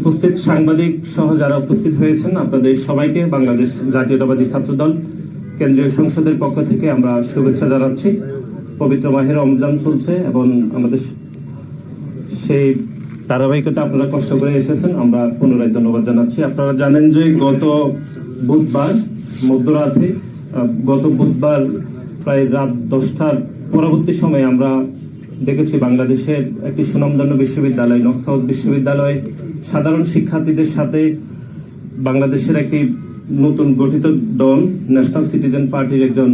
উপস্থিত সাংবাদিক সহ যারা উপস্থিত হয়েছেন, আপনাদের সবাইকে বাংলাদেশ জাতীয়তাবাদী ছাত্রদল কেন্দ্রীয় সংসদের পক্ষ থেকে আমরা শুভেচ্ছা জানাচ্ছি। পবিত্র মাহের রমজান চলছে এবং আমাদের সেই ধারাবাহিকতা আপনারা কষ্ট করে এসেছেন, আমরা পুনরায় ধন্যবাদ জানাচ্ছি। আপনারা জানেন যে গত বুধবার, মধ্যরাতে গত বুধবার প্রায় রাত দশটার পরবর্তী সময়ে আমরা দেখেছি বাংলাদেশের একটি সুনামধন্য বিশ্ববিদ্যালয় নকসাউদ বিশ্ববিদ্যালয়। সাধারণ শিক্ষার্থীদের সাথে বাংলাদেশের একটি নতুন গঠিত দল ন্যাশনাল সিটিজেন পার্টির একজন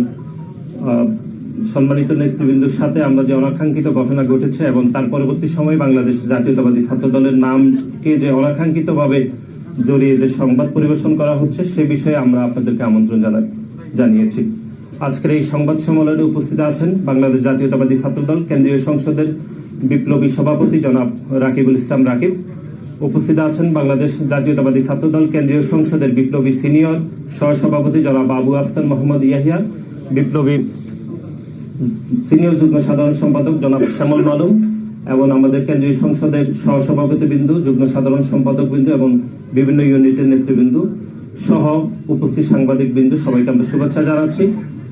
সম্মানিত নেতৃবৃন্দর সাথে আমরা যে অনাকাঙ্ক্ষিত ঘটনা ঘটেছে এবং তার পরবর্তী সময়ে বাংলাদেশ জাতীয়তাবাদী ছাত্র দলের নামকে যে অনাকাঙ্ক্ষিতভাবে জড়িয়ে যে সংবাদ পরিবেশন করা হচ্ছে, সে বিষয়ে আমরা আপনাদেরকে আমন্ত্রণ জানাই জানিয়েছি। আজকের এই সংবাদ সম্মেলনে উপস্থিত আছেন বাংলাদেশ জাতীয়তাবাদী ছাত্রদল, কেন্দ্রীয় সংসদের বিপ্লবী সভাপতি জনাব রাকিবুল ইসলাম রাকিব। উপস্থিত আছেন বাংলাদেশ জাতীয়তাবাদী ছাত্রদল, কেন্দ্রীয় সংসদের বিপ্লবী সিনিয়র সহসভাপতি জনাব আবু আফসান মোহাম্মদ ইয়াহিয়া, বিপ্লবী সিনিয়র যুগ্ম সাধারণ সম্পাদক জনাব শ্যামল মালুম এবং আমাদের কেন্দ্রীয় সংসদের সহসভাপতি বিন্দু যুগ্ম সাধারণ সম্পাদক বিন্দু এবং বিভিন্ন ইউনিটের নেতৃবৃন্দু সহ উপস্থিত সাংবাদিক বিন্দু সবাইকে আমরা শুভেচ্ছা জানাচ্ছি।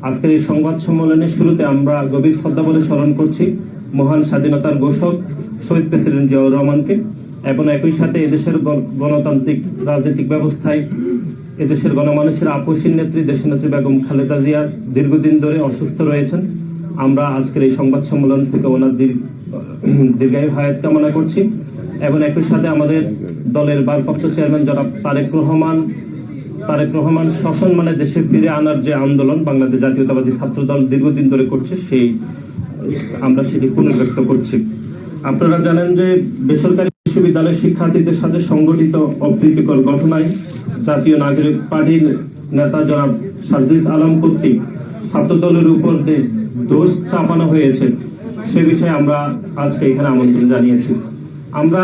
আজকের এই সংবাদ সম্মেলনের শুরুতে আমরা গভীর শ্রদ্ধা বলে স্মরণ করছি মহান স্বাধীনতার ঘোষক শহীদ প্রেসিডেন্ট জিয়াউর রহমানকে এবং একই সাথে এদেশের গণ- গণতান্ত্রিক রাজনৈতিক ব্যবস্থায় এদেশের গণমানুষের আপসীর নেত্রী, দেশনেত্রী বেগম খালেদা জিয়া দীর্ঘদিন ধরে অসুস্থ রয়েছেন। আমরা আজকের এই সংবাদ সম্মেলন থেকে ওনার দীর্ঘ- দীর্ঘায়ু হায়াত কামনা করছি। এবং একই সাথে আমাদের দলের ভারপ্রাপ্ত চেয়ারম্যান জনাব তারেক রহমান তারেক রহমান শাসন মানে দেশে ফিরে আনার যে আন্দোলন বাংলাদেশ জাতীয়তাবাদী ছাত্র দল দীর্ঘদিন ধরে করছে, সেই, আমরা সেটি পুনর্ব্যক্ত করছি। আপনারা জানেন যে বেসরকারি বিশ্ববিদ্যালয়ের শিক্ষার্থীদের সাথে সংগঠিত অপ্রীতিকর ঘটনায় জাতীয় নাগরিক পার্টির নেতা জনাব সাজিস আলম কর্তৃক ছাত্র দলের উপর দোষ চাপানো হয়েছে, সে বিষয়ে আমরা আজকে এখানে আমন্ত্রণ জানিয়েছি। আমরা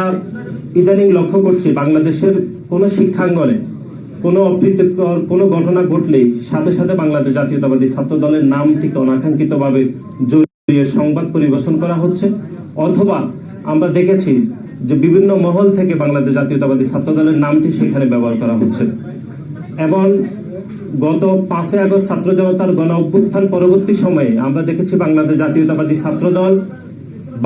ইদানিং লক্ষ্য করছি বাংলাদেশের কোন শিক্ষাঙ্গনে কোনো অপ্রীতিকর কোনো ঘটনা ঘটলেই সাথে সাথে বাংলাদেশ জাতীয়তাবাদী ছাত্র দলের নামটিকে অনাকাঙ্ক্ষিতভাবে জড়িয়ে সংবাদ পরিবেশন করা হচ্ছে। অথবা আমরা দেখেছি যে বিভিন্ন মহল থেকে বাংলাদেশ জাতীয়তাবাদী ছাত্র দলের নামটি সেখানে ব্যবহার করা হচ্ছে। এবং গত পাঁচই আগস্ট ছাত্র জনতার গণ অভ্যুত্থান পরবর্তী সময়ে আমরা দেখেছি বাংলাদেশ জাতীয়তাবাদী ছাত্র দল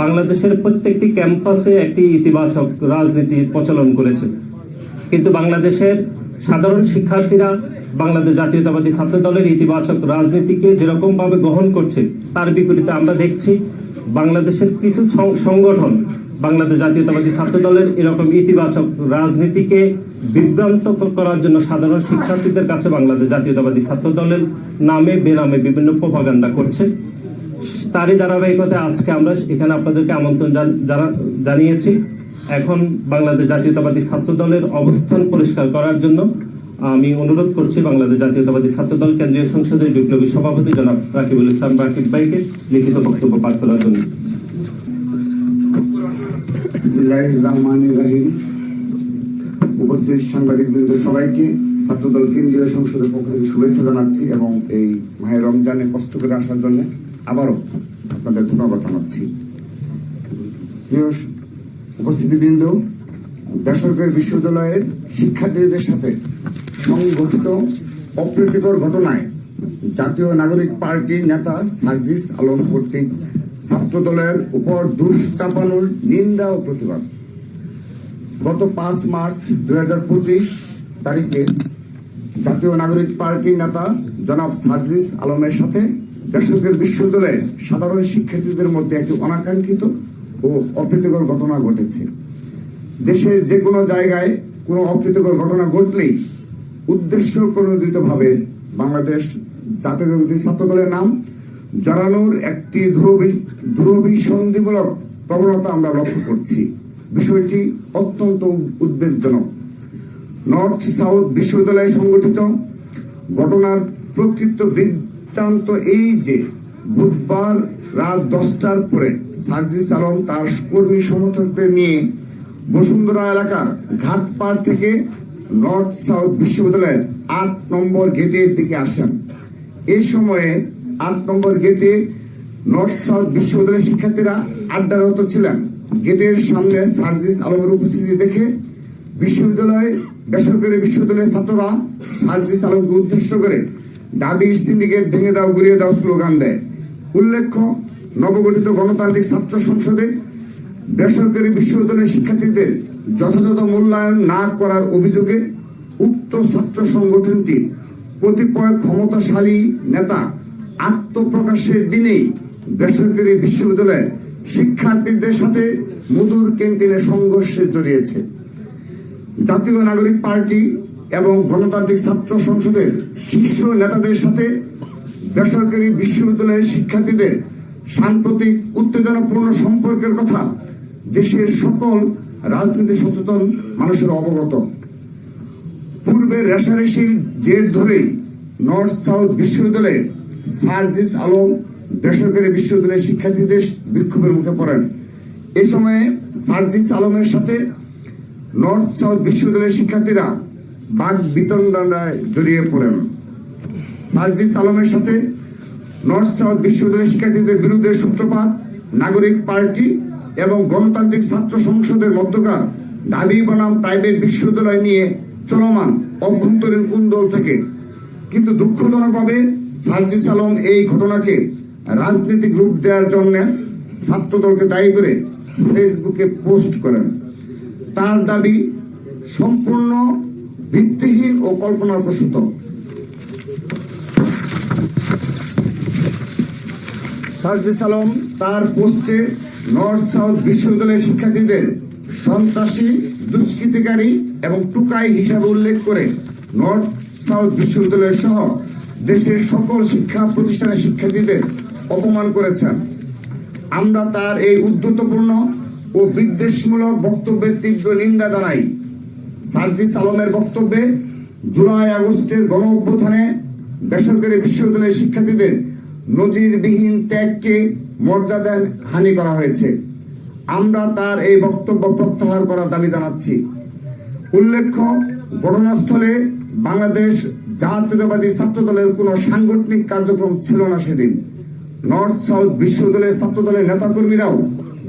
বাংলাদেশের প্রত্যেকটি ক্যাম্পাসে একটি ইতিবাচক রাজনীতি প্রচলন করেছে। কিন্তু বাংলাদেশের সাধারণ শিক্ষার্থীরা বাংলাদেশ জাতীয়তাবাদী ছাত্র দলের ইতিবাচক রাজনীতিকে যেরকম ভাবে গ্রহণ করছে, তার বিপরীতে আমরা দেখছি বাংলাদেশের কিছু সংগঠন বাংলাদেশ জাতীয়তাবাদী ছাত্র দলের এরকম ইতিবাচক রাজনীতিকে বিভ্রান্ত করার জন্য সাধারণ শিক্ষার্থীদের কাছে বাংলাদেশ জাতীয়তাবাদী ছাত্র দলের নামে, বেনামে বিভিন্ন প্রপাগান্ডা করছে। তারই ধারাবাহিকতায় আজকে আমরা এখানে আপনাদেরকে আমন্ত্রণ জান- জানিয়েছি। এখন বাংলাদেশ জাতীয়তাবাদী ছাত্র দলের অবস্থান পরিষ্কার করার জন্য আমি অনুরোধ করছি বাংলাদেশ জাতীয়তাবাদী ছাত্র দল কেন্দ্রীয় সংসদের বিপ্লবী সভাপতি জনাব রাকিবুল ইসলাম রাকিব ভাইকে লিখিত বক্তব্য পাঠ করার জন্য। উপস্থিত সাংবাদিক বৃন্দ সবাইকে ছাত্রদল কেন্দ্রীয় সংসদের পক্ষ থেকে শুভেচ্ছা জানাচ্ছি এবং এই মায়ের রমজানে কষ্ট করে আসার জন্য আবারও আপনাদের ধন্যবাদ জানাচ্ছি। উপস্থিতিবৃন্দ, বেসরকারি বিশ্ববিদ্যালয়ের শিক্ষার্থীদের সাথে সংগঠিত অপ্রীতিকর ঘটনায় জাতীয় নাগরিক পার্টির নেতা সার্জিস আলম কর্তৃক ছাত্র দলের উপর দুষ্চাপানোর নিন্দা ও প্রতিবাদ। গত পাঁচ মার্চ দুই হাজার পঁচিশ তারিখে জাতীয় নাগরিক পার্টির নেতা জনাব সার্জিস আলমের সাথে বেসরকারি বিশ্ববিদ্যালয়ের সাধারণ শিক্ষার্থীদের মধ্যে একটি অনাকাঙ্ক্ষিত ও অপ্রীতিকর ঘটনা ঘটেছে। দেশের যে কোনো জায়গায় কোনো অপ্রীতিকর ঘটনা ঘটলেই উদ্দেশ্য প্রণোদিতভাবে বাংলাদেশ জাতীয়তাবাদী ছাত্র দলের নাম জড়ানোর একটি ধ্রুবীসন্ধিমূলক প্রবণতা আমরা লক্ষ্য করছি। বিষয়টি অত্যন্ত উদ্বেগজনক। নর্থ সাউথ বিশ্ববিদ্যালয়ে সংগঠিত ঘটনার প্রকৃত বৃত্তান্ত এই যে বুধবার রাত দশটার পরে সার্জিস আলম তার কর্মী সমর্থকদের নিয়ে বসুন্ধরা এলাকার ঘাটপাড় থেকে নর্থ সাউথ বিশ্ববিদ্যালয়ের আট নম্বর গেটের দিকে আসেন। এই সময়ে আট নম্বর গেটে নর্থ সাউথ বিশ্ববিদ্যালয়ের শিক্ষার্থীরা আড্ডারত ছিলেন। গেটের সামনে সার্জিস আলমের উপস্থিতি দেখে বিশ্ববিদ্যালয় বেসরকারি বিশ্ববিদ্যালয়ের ছাত্ররা সার্জিস আলমকে উদ্দেশ্য করে দাবি সিন্ডিকেট ভেঙে দাও গুড়িয়ে দাও, স্লোগান দেয়। উল্লেখ্য, নবগঠিত গণতান্ত্রিক ছাত্র সংসদে বেসরকারি বিশ্ববিদ্যালয়ের শিক্ষার্থীদের যথাযথ মূল্যায়ন না করার অভিযোগে উক্ত ছাত্র সংগঠনটির কতিপয় ক্ষমতাশালী নেতা আত্মপ্রকাশের দিনেই বেসরকারি বিশ্ববিদ্যালয়ের শিক্ষার্থীদের সাথে মধুর ক্যান্টিনে সংঘর্ষে জড়িয়েছে। জাতীয় নাগরিক পার্টি এবং গণতান্ত্রিক ছাত্র সংসদের শীর্ষ নেতাদের সাথে বেসরকারি বিশ্ববিদ্যালয়ের শিক্ষার্থীদের সাম্প্রতিক উত্তেজনাপূর্ণ সম্পর্কের কথা দেশের সকল রাজনীতি সচেতন মানুষের অবগত। পূর্বে রেশারেশির জের ধরেই নর্থ সাউথ বিশ্ববিদ্যালয়ে সার্জিস আলম বেসরকারি বিশ্ববিদ্যালয়ের শিক্ষার্থীদের বিক্ষোভের মুখে পড়েন। এ সময়ে সার্জিস আলমের সাথে নর্থ সাউথ বিশ্ববিদ্যালয়ের শিক্ষার্থীরা বাঘ বিতণ্ডায় জড়িয়ে পড়েন। সার্জিস আলমের সাথে নর্থ সাউথ বিশ্ববিদ্যালয়ের শিক্ষার্থীদের বিরুদ্ধে সূত্রপাত, নাগরিক পার্টি এবং গণতান্ত্রিক ছাত্র সংসদের মধ্যকার দাবি বনাম প্রাইভেট বিশ্ববিদ্যালয় নিয়ে চলমান অভ্যন্তরীণ কুন্দল থেকে। কিন্তু দুঃখজনকভাবে সার্জিস আলম এই ঘটনাকে রাজনৈতিক রূপ দেওয়ার জন্য ছাত্রদলকে দায়ী করে ফেসবুকে পোস্ট করেন। তার দাবি সম্পূর্ণ ভিত্তিহীন ও কল্পনার সার্জিস আলম তার পোস্টে নর্থ সাউথ বিশ্ববিদ্যালয়ের শিক্ষার্থীদের সন্ত্রাসী, দুষ্কৃতিকারী এবং টুকাই হিসাবে উল্লেখ করে নর্থ সাউথ বিশ্ববিদ্যালয় সহ দেশের সকল শিক্ষা প্রতিষ্ঠানের শিক্ষার্থীদের অপমান করেছেন। আমরা তার এই উদ্ধতপূর্ণ ও বিদ্বেষমূলক বক্তব্যের তীব্র নিন্দা জানাই। সার্জিস আলমের বক্তব্যে জুলাই আগস্টের গণ অভ্যুত্থানে বেসরকারি বিশ্ববিদ্যালয়ের শিক্ষার্থীদের নজিরবিহীন ত্যাগকে মর্যাদা হানি করা হয়েছে। আমরা তার এই বক্তব্য প্রত্যাহার করার দাবি জানাচ্ছি। উল্লেখ্য, ঘটনাস্থলে বাংলাদেশ জাতীয়তাবাদী ছাত্রদলের কোনো সাংগঠনিক কার্যক্রম ছিল না সেদিন। নর্থ সাউথ বিশ্ববিদ্যালয়ের ছাত্রদলের নেতাকর্মীরাও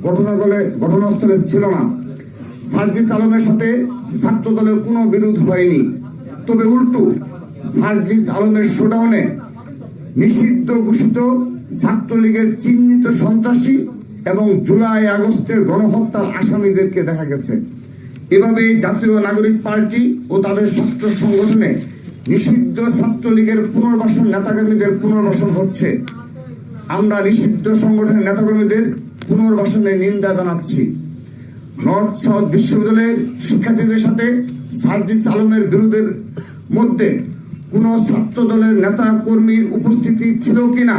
ঘটনাস্থলে ঘটনাস্থলে ছিল না। সার্জিস আলমের সাথে ছাত্র দলের কোনো বিরোধ হয়নি। তবে উল্টো, সার্জিস আলমের শোডাউনে নিষিদ্ধ ঘোষিত ছাত্রলীগের চিহ্নিত সন্ত্রাসী এবং জুলাই আগস্টের গণহত্যার আসামিদেরকে দেখা গেছে। এভাবে জাতীয় নাগরিক পার্টি ও তাদের ছাত্র সংগঠনে নিষিদ্ধ ছাত্রলীগের পুনর্বাসন নেতাকর্মীদের পুনর্বাসন হচ্ছে। আমরা নিষিদ্ধ সংগঠনের নেতাকর্মীদের পুনর্বাসনের নিন্দা জানাচ্ছি। নর্থ সাউথ বিশ্ববিদ্যালয়ের শিক্ষার্থীদের সাথে সার্জিস আলমের বিরোধের মধ্যে কোন ছাত্র দলের নেতা কর্মীর উপস্থিতি ছিল কিনা,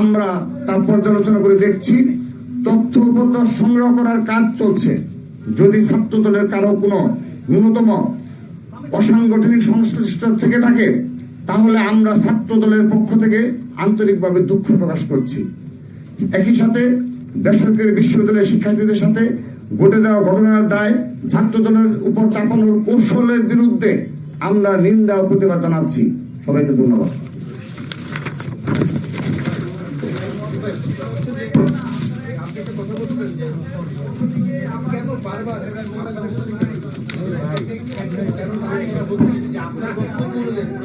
আমরা তা পর্যালোচনা করে দেখছি। তথ্য সংগ্রহ করার কাজ চলছে। যদি ছাত্র দলের কারও কোনো ন্যূনতম অসাংগঠনিক সংশ্লিষ্ট থেকে থাকে, তাহলে আমরা ছাত্র দলের পক্ষ থেকে আন্তরিকভাবে দুঃখ প্রকাশ করছি। একই সাথে বেসরকারি বিশ্ববিদ্যালয়ের শিক্ষার্থীদের সাথে ঘটে দেওয়া ঘটনার দায় ছাত্র দলের উপর চাপানোর কৌশলের বিরুদ্ধে আমরা নিন্দা প্রতিবাদ জানাচ্ছি। সবাইকে ধন্যবাদ।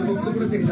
বক্তব্য দেখুন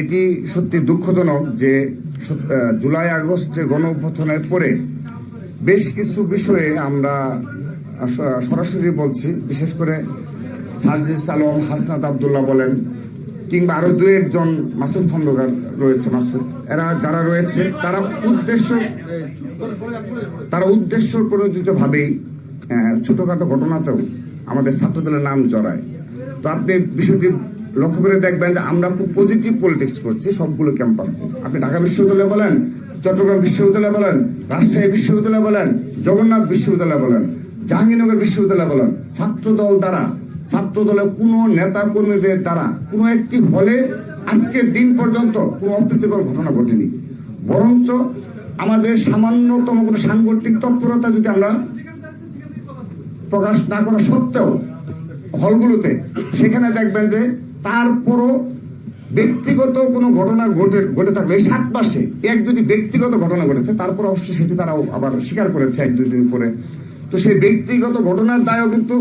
এটি সত্যি দুঃখজনক যে জুলাই আগস্টের গণ অভ্যুত্থানের পরে বেশ কিছু বিষয়ে আমরা সরাসরি বলছি। বিশেষ করে সার্জিস আলম, হাসনাত আবদুল্লাহ বলেন, কিংবা আরও দু একজন মাসুদ খন্দকার রয়েছে, মাসুদ। এরা যারা রয়েছে, তারা উদ্দেশ্য তারা উদ্দেশ্য প্রণোদিত ভাবেই ছোটখাটো ঘটনাতেও আমাদের ছাত্রদলের নাম জড়ায়। তো আপনি বিষয়টি লক্ষ্য করে দেখবেন যে আমরা খুব পজিটিভ পলিটিক্স করছি সবগুলো ক্যাম্পাসে আপনি ঢাকা বিশ্ববিদ্যালয় বলেন, চট্টগ্রাম বিশ্ববিদ্যালয় বলেন, রাজশাহী বিশ্ববিদ্যালয় বলেন, জগন্নাথ বিশ্ববিদ্যালয় বলেন, জাহাঙ্গীরনগর বিশ্ববিদ্যালয় বলেন ছাত্র দল দ্বারা ছাত্র দলের কোনো নেতা কর্মীদের দ্বারা, কোনো একটি হলে আজকের দিন পর্যন্ত কোনো অপ্রীতিকর ঘটনা ঘটেনি। বরঞ্চ আমাদের সামান্যতম কোনো সাংগঠনিক তৎপরতা যদি আমরা প্রকাশ না করা সত্ত্বেও, হলগুলোতে, সেখানে দেখবেন যে তারপরও ব্যক্তিগত কোনো ঘটনা ঘটে ঘটে থাকলে সাত মাসে এক দুটি ব্যক্তিগত ঘটনা ঘটেছে, তারপর অবশ্যই সেটি তারাও আবার স্বীকার করেছে এক দুই দিন পরে। তো সেই ব্যক্তিগত ঘটনার দায়ও কিন্তু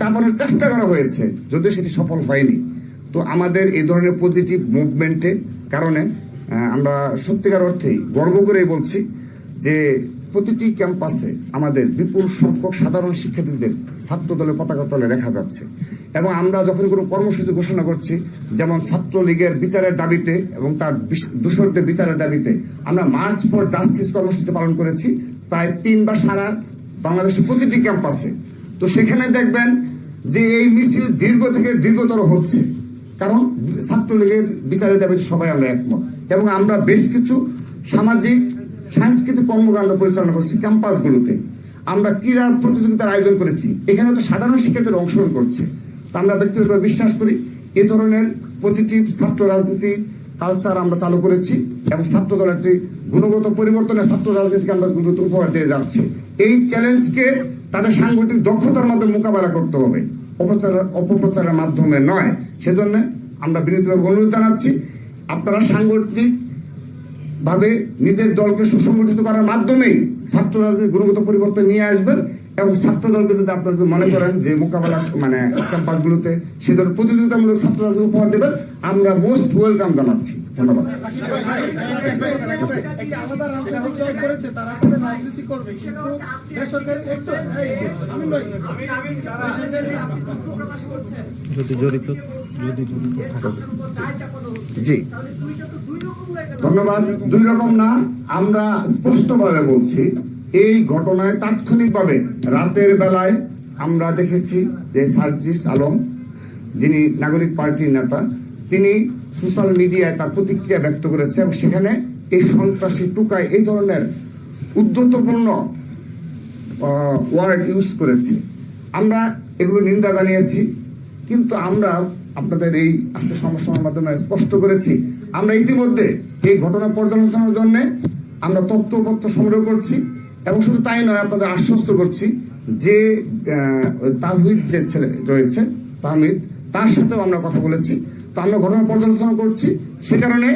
চাপানোর চেষ্টা করা হয়েছে, যদিও সেটি সফল হয়নি। তো আমাদের এই ধরনের পজিটিভ মুভমেন্টের কারণে আমরা সত্যিকার অর্থেই গর্ব করেই বলছি যে প্রতিটি ক্যাম্পাসে আমাদের বিপুল সংখ্যক সাধারণ শিক্ষার্থীদের ছাত্র দলের পতাকা তলে দেখা যাচ্ছে। এবং আমরা যখন কোনো কর্মসূচি ঘোষণা করছি, যেমন ছাত্রলীগের বিচারের দাবিতে এবং তার দূষরদের বিচারের দাবিতে, আমরা মার্চ ফর জাস্টিস কর্মসূচি পালন করেছি প্রায় তিনবার সারা বাংলাদেশের প্রতিটি ক্যাম্পাসে। তো সেখানে দেখবেন যে এই মিছিল দীর্ঘ থেকে দীর্ঘতর হচ্ছে। কারণ ছাত্রলীগের বিচারের দাবিতে সবাই আমরা একমত। এবং আমরা বেশ কিছু সামাজিক সাংস্কৃতিক কর্মকাণ্ড পরিচালনা করছি ক্যাম্পাসগুলোতে। আমরা ক্রীড়া প্রতিযোগিতার আয়োজন করেছি। এখানে তো সাধারণ শিক্ষার্থীরা অংশগ্রহণ করছে। তা আমরা ব্যক্তিগতভাবে বিশ্বাস করি, এ ধরনের পজিটিভ ছাত্র রাজনীতি কালচার আমরা চালু করেছি এবং ছাত্র দল একটি গুণগত পরিবর্তনে ছাত্র রাজনীতি ক্যাম্পাসগুলোতে উপহার দিয়ে যাচ্ছে। এই চ্যালেঞ্জকে তাদের সাংগঠনিক দক্ষতার মাধ্যমে মোকাবেলা করতে হবে। অপপ্রচারের অপপ্রচারের মাধ্যমে নয়। সেজন্য আমরা বিনীতভাবে অনুরোধ জানাচ্ছি, আপনারা সাংগঠনিক ভাবে নিজের দলকে সুসংগঠিত করার মাধ্যমেই ছাত্র রাজনীতি গুণগত পরিবর্তন নিয়ে আসবেন। এবং ছাত্র দলকে যদি আপনারা যদি মনে করেন যে মোকাবেলা মানে ক্যাম্পাসগুলোতে সে ধরনের প্রতিযোগিতামূলক ছাত্র রাজনীতি উপহার দেবেন আমরা মোস্ট ওয়েলকাম জানাচ্ছি। ধন্যবাদ। যদি জড়িত যদি জি। ধন্যবাদ। দুই রকম না আমরা স্পষ্টভাবে বলছি এই ঘটনায় তাৎক্ষণিকভাবে রাতের বেলায় আমরা দেখেছি যে সার্জিস আলম, যিনি নাগরিক পার্টির নেতা, তিনি সোশ্যাল মিডিয়ায় তার প্রতিক্রিয়া ব্যক্ত করেছে এবং সেখানে এই সন্ত্রাসী টুকায় এই ধরনের উদ্ধতপূর্ণ ওয়ার্ড ইউজ করেছে। আমরা এগুলো নিন্দা জানিয়েছি, কিন্তু আমরা আপনাদের এই আজকে সমস্যার মাধ্যমে স্পষ্ট করেছি। আমরা ইতিমধ্যে এই ঘটনা পর্যালোচনার জন্য আমরা তথ্যপত্র সংগ্রহ করছি। এবং শুধু তাই নয়, আপনাদের আশ্বস্ত করছি যে তাহিদ যে ছেলে রয়েছে তাহমিদ তার সাথেও আমরা কথা বলেছি। তো আমরা ঘটনা পর্যালোচনা করছি। সে কারণে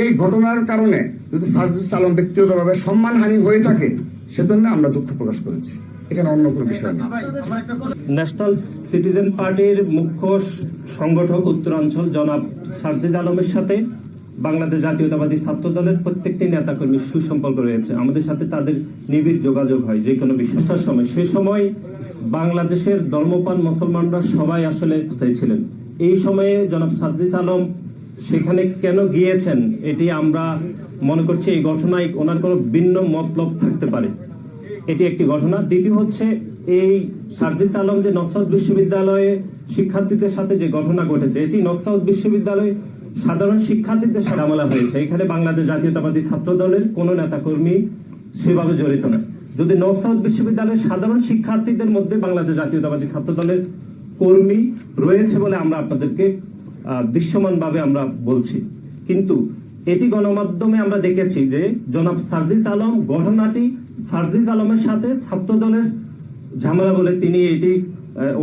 এই ঘটনার কারণে যদি সার্জিস আলম ব্যক্তিগতভাবে সম্মানহানি হয়ে থাকে, সেজন্য আমরা দুঃখ প্রকাশ করেছি। এখানে অন্য কোনো বিষয় নেই ন্যাশনাল সিটিজেন পার্টির মুখ্য সংগঠক উত্তরাঞ্চল জনাব সার্জিজ আলমের সাথে বাংলাদেশ জাতীয়তাবাদী ছাত্র দলের প্রত্যেকটি নেতাকর্মীর সুসম্পর্ক রয়েছে। আমাদের সাথে তাদের নিবিড় যোগাযোগ হয়, যে কোনো বিষয়টার সময়। সে সময় বাংলাদেশের ধর্মপান মুসলমানরা সবাই আসলে ছিলেন। এই সময়ে জনাব সার্জিজ আলম সেখানে কেন গিয়েছেন, এটি আমরা মনে করছি এই ঘটনায় ওনার কোনো ভিন্ন মতলব থাকতে পারে। এটি একটি ঘটনা। দ্বিতীয় হচ্ছে, এই সার্জিস আলম যে নসাউদ বিশ্ববিদ্যালয়ে শিক্ষার্থীদের সাথে যে ঘটনা ঘটেছে, এটি নসাউদ বিশ্ববিদ্যালয়ে সাধারণ শিক্ষার্থীদের সাথে আমলা হয়েছে। এখানে বাংলাদেশ জাতীয়তাবাদী ছাত্র দলের কোনো নেতাকর্মী সেভাবে জড়িত নয়। যদি নসাউদ বিশ্ববিদ্যালয়ের সাধারণ শিক্ষার্থীদের মধ্যে বাংলাদেশ জাতীয়তাবাদী ছাত্র দলের কর্মী রয়েছে বলে আমরা আপনাদেরকে দৃশ্যমানভাবে আমরা বলছি। কিন্তু এটি গণমাধ্যমে আমরা দেখেছি যে জনাব সার্জিস আলম ঘটনাটি সার্জিস আলমের সাথে ছাত্র দলের ঝামেলা বলে তিনি এটি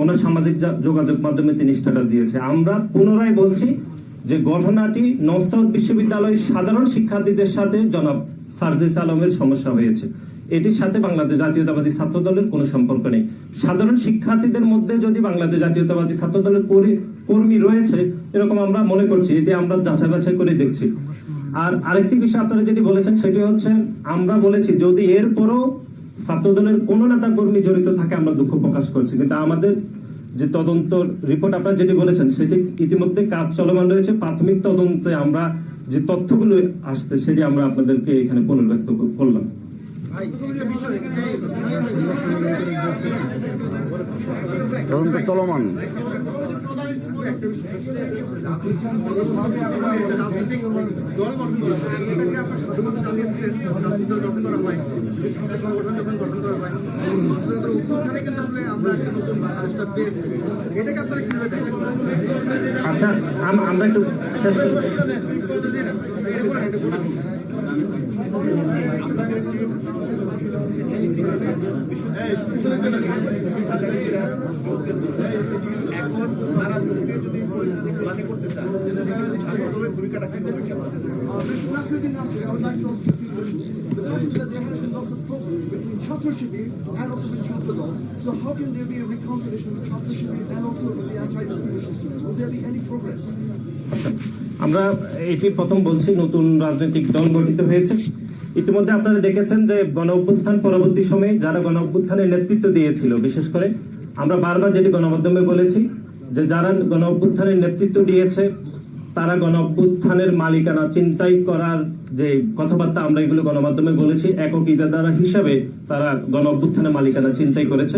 ওনার সামাজিক যোগাযোগ মাধ্যমে তিনি স্ট্যাটাস দিয়েছে। আমরা পুনরায় বলছি যে ঘটনাটি নসরত বিশ্ববিদ্যালয়ের সাধারণ শিক্ষার্থীদের সাথে জনাব সার্জিস আলমের সমস্যা হয়েছে। এটির সাথে বাংলাদেশ জাতীয়তাবাদী ছাত্র দলের কোনো সম্পর্ক নেই। সাধারণ শিক্ষার্থীদের মধ্যে যদি বাংলাদেশ জাতীয়তাবাদী ছাত্র দলের কর্মী রয়েছে, এরকম আমরা মনে করছি, এটি আমরা যাচাই বাছাই করে দেখছি। আর আরেকটি বিষয় আপনারা যেটি বলেছেন, সেটি হচ্ছে, আমরা বলেছি, যদি এরপরও ছাত্র দলের কোন নেতা কর্মী জড়িত থাকে, আমরা দুঃখ প্রকাশ করছি। কিন্তু আমাদের যে তদন্ত রিপোর্ট আপনারা যেটি বলেছেন, সেটি ইতিমধ্যে কাজ চলমান রয়েছে। প্রাথমিক তদন্তে আমরা যে তথ্যগুলো আসছে, সেটি আমরা আপনাদেরকে এখানে পুনর্ব্যক্ত করলাম। তদন্ত চলমান। আচ্ছা আম- আমরা একটু শেষ করি। Mr. Nasruddin Ask you a few questions. The fact is that there has been lots of progress between Chhatra Shibir and also with Chhatradol. So how can there be a reconciliation with Chhatra Shibir and also with the anti-discrimination students? Will there be any progress? আমরা এটি প্রথম বলছি নতুন রাজনৈতিক দল গঠিত হয়েছে ইতিমধ্যে আপনারা দেখেছেন যে গণ অভ্যুত্থান পরবর্তী সময়ে যারা গণ অভ্যুত্থানের নেতৃত্ব দিয়েছিল বিশেষ করে আমরা বারবার যেটি গণমাধ্যমে বলেছি যে যারা গণ অভ্যুত্থানের নেতৃত্ব দিয়েছে, তারা গণ অভ্যুত্থানের মালিকানা চিন্তাই করার যে কথাবার্তা আমরা এগুলো গণমাধ্যমে বলেছি, একক ইজাদারা হিসাবে তারা গণ অভ্যুত্থানের মালিকানা চিন্তাই করেছে।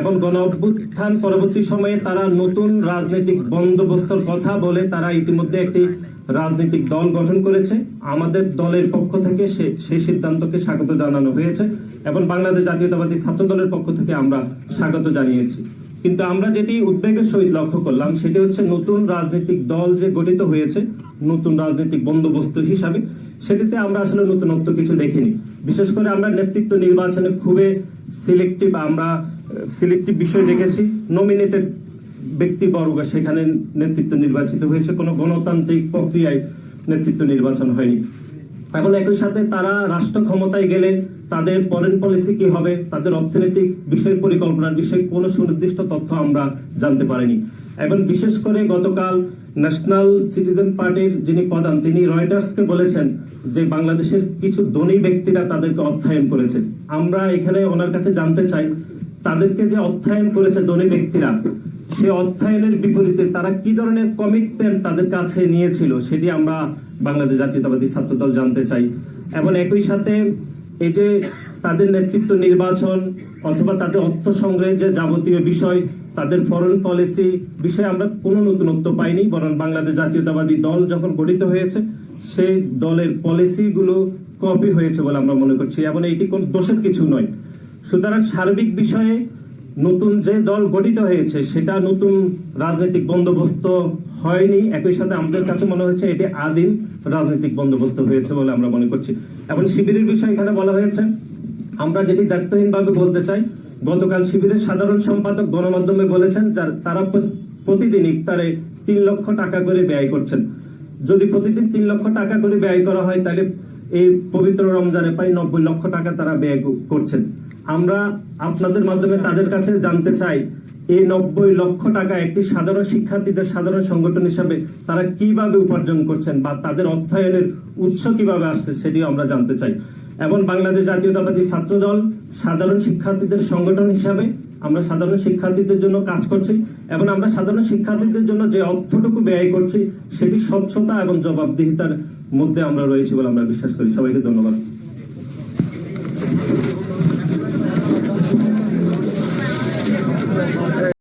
এবং গণ অভ্যুত্থান পরবর্তী সময়ে তারা নতুন রাজনৈতিক বন্দোবস্তর কথা বলে তারা ইতিমধ্যে একটি রাজনৈতিক দল গঠন করেছে। আমাদের দলের পক্ষ থেকে সেই সিদ্ধান্তকে স্বাগত জানানো হয়েছে এবং বাংলাদেশ জাতীয়তাবাদী ছাত্র দলের পক্ষ থেকে আমরা স্বাগত জানিয়েছি। কিন্তু আমরা যেটি উদ্বেগের সহিত লক্ষ্য করলাম, সেটি হচ্ছে নতুন রাজনৈতিক দল যে গঠিত হয়েছে, নতুন রাজনৈতিক বন্দোবস্ত হিসাবে, সেটিতে আমরা আসলে নতুনত্ব কিছু দেখিনি। বিশেষ করে আমরা নেতৃত্ব নির্বাচনে খুবই সিলেক্টিভ আমরা সিলেক্টিভ বিষয় দেখেছি। নমিনেটেড ব্যক্তিবর্গ সেখানে নেতৃত্ব নির্বাচিত হয়েছে, কোনো গণতান্ত্রিক প্রক্রিয়ায় নেতৃত্ব নির্বাচন হয়নি। এবং একই সাথে তারা রাষ্ট্র ক্ষমতায় গেলে তাদের ফরেন পলিসি কি হবে, তাদের অর্থনৈতিক বিষয় পরিকল্পনার বিষয়ে কোনো সুনির্দিষ্ট তথ্য আমরা জানতে পারিনি। এবং বিশেষ করে গতকাল ন্যাশনাল সিটিজেন পার্টির যিনি প্রধান, তিনি রয়টার্সকে বলেছেন যে বাংলাদেশের কিছু ধনী ব্যক্তিরা তাদেরকে অর্থায়ন করেছে। আমরা এখানে ওনার কাছে জানতে চাই, তাদেরকে যে অর্থায়ন করেছে ধনী ব্যক্তিরা, সে অর্থায়নের বিপরীতে তারা কি ধরনের কমিটমেন্ট তাদের কাছে নিয়েছিল, সেটি আমরা বাংলাদেশ জাতীয়তাবাদী ছাত্র দল জানতে চাই। এবং একই সাথে এই যে তাদের নেতৃত্ব নির্বাচন অথবা তাদের অর্থ সংগ্রহের যে যাবতীয় বিষয়, তাদের ফরেন পলিসি বিষয়ে আমরা কোনো নতুনত্ব পাইনি, বরং বাংলাদেশ জাতীয়তাবাদী দল যখন গঠিত হয়েছে, সেই দলের পলিসিগুলো কপি হয়েছে বলে আমরা মনে করছি। এবং এটি কোন দোষের কিছু নয়। সুতরাং সার্বিক বিষয়ে নতুন যে দল গঠিত হয়েছে, সেটা নতুন রাজনৈতিক বন্দোবস্ত হয়নি। একই সাথে আমাদের কাছে মনে হচ্ছে এটি আদিম রাজনৈতিক বন্দোবস্ত হয়েছে বলে আমরা মনে করছি। এবং শিবিরের বিষয় এখানে বলা হয়েছে, আমরা যেটি দায়িত্বহীনভাবে বলতে চাই, গতকাল শিবিরের সাধারণ সম্পাদক গণমাধ্যমে বলেছেন, যার তারা প্র- প্রতিদিন ইফতারে তিন লক্ষ টাকা করে ব্যয় করছেন। যদি প্রতিদিন তিন লক্ষ টাকা করে ব্যয় করা হয়, তাহলে এই পবিত্র রমজানে প্রায় নব্বই লক্ষ টাকা তারা ব্যয় করছেন। আমরা আপনাদের মাধ্যমে তাদের কাছে জানতে চাই, এই নব্বই লক্ষ টাকা একটি সাধারণ শিক্ষার্থীদের সাধারণ সংগঠন হিসাবে তারা কীভাবে উপার্জন করছেন বা তাদের অর্থায়নের উৎস কীভাবে আসছে সেটিও আমরা জানতে চাই। এবং বাংলাদেশ জাতীয়তাবাদী ছাত্র দল সাধারণ শিক্ষার্থীদের সংগঠন হিসাবে আমরা সাধারণ শিক্ষার্থীদের জন্য কাজ করছি এবং আমরা সাধারণ শিক্ষার্থীদের জন্য যে অর্থটুকু ব্যয় করছি সেটি স্বচ্ছতা এবং জবাবদিহিতার মধ্যে আমরা রয়েছি বলে আমরা বিশ্বাস করি। সবাইকে ধন্যবাদ।